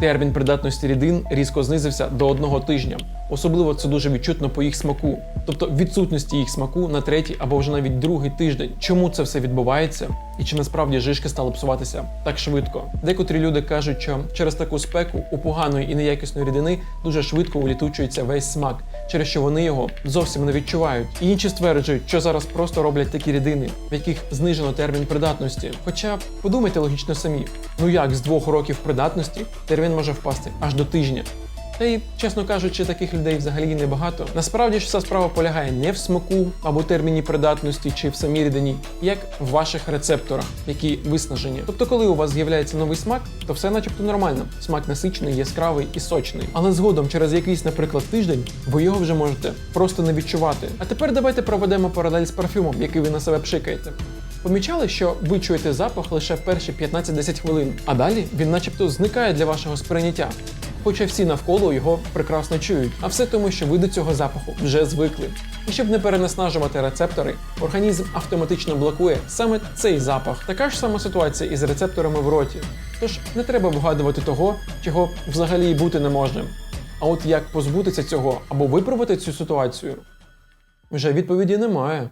Термін придатності рідин різко знизився до одного тижня. Особливо це дуже відчутно по їх смаку, тобто відсутності їх смаку на третій або вже навіть другий тиждень. Чому це все відбувається? І чи насправді жишки стали псуватися так швидко? Декотрі люди кажуть, що через таку спеку у поганої і неякісної рідини дуже швидко улітучується весь смак, через що вони його зовсім не відчувають. І інші стверджують, що зараз просто роблять такі рідини, в яких знижено термін придатності. Хоча подумайте логічно самі: ну як з двох років придатності термін може впасти аж до тижня. Та й, чесно кажучи, таких людей взагалі небагато. Насправді ж вся справа полягає не в смаку або терміні придатності чи в самій рідині, як в ваших рецепторах, які виснажені. Тобто, коли у вас з'являється новий смак, то все начебто нормально. Смак насичений, яскравий і сочний. Але згодом, через якийсь, наприклад, тиждень, ви його вже можете просто не відчувати. А тепер давайте проведемо паралель з парфюмом, який ви на себе пшикаєте. Помічали, що ви чуєте запах лише перші 15-10 хвилин, а далі він начебто зникає для вашого сприйняття. Хоча всі навколо його прекрасно чують, а все тому, що ви до цього запаху вже звикли. І щоб не перенаснажувати рецептори, організм автоматично блокує саме цей запах. Така ж сама ситуація із рецепторами в роті. Тож не треба вгадувати того, чого взагалі й бути не може. А от як позбутися цього або виправити цю ситуацію, вже відповіді немає.